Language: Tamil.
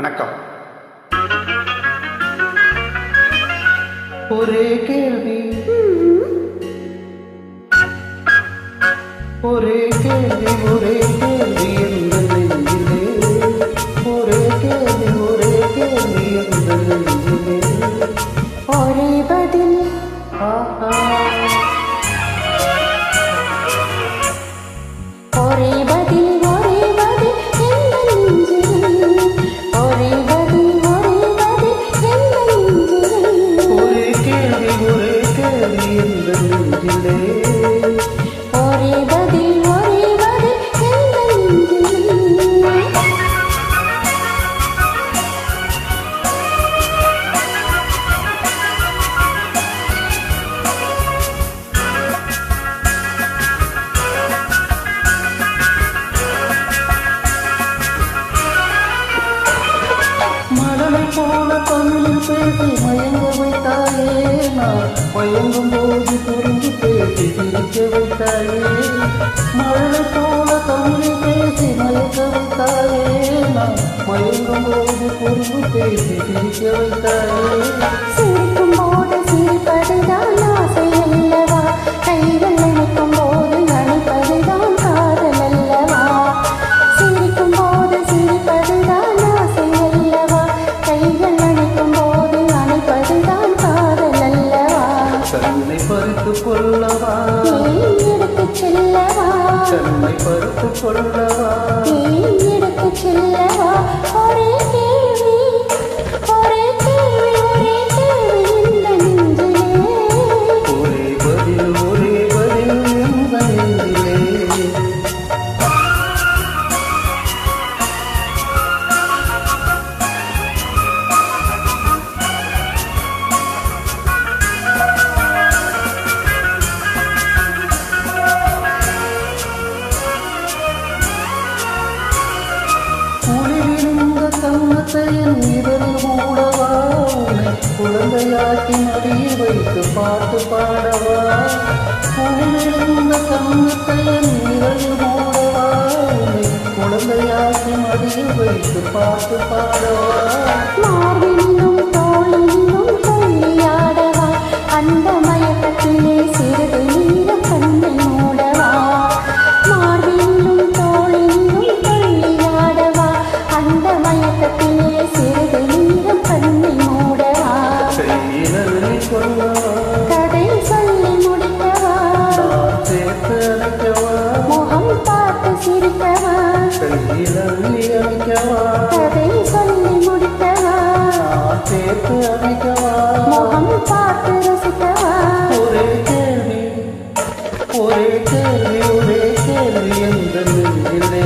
வணக்கம். ஒரே கேள்வி. ஒரே கேள்வி ஒரே கேள்வி எந்த நெஞ்சிலே. ஒரே கேள்வி ஒரே கேள்வி எந்த நெஞ்சிலே. ஒரே போல தமிழில் பேசி மயங்க வைத்தாயே நான் மயங்கும் போது புரிந்து பேசி சிரிக்க வைத்தாயே மலரை போல தமிழில் பேசி மயங்க வைத்தாயே நான் மயங்கும் போது புரிந்து பேசி சிரிக்க வைத்தாயே சொல்லவா? நீ எடுத்து செல்லவா? தன்னத்தையின் தங்கத்தை இதழில் மூடவா? உன்னை குழந்தையாக்கி மடியில் வைத்து பாட்டு பாடவா? உன்னிருந்த தன்னத்தையின் ஒரே கேள்வி ஒரே கேள்வி எந்த நெஞ்சிலே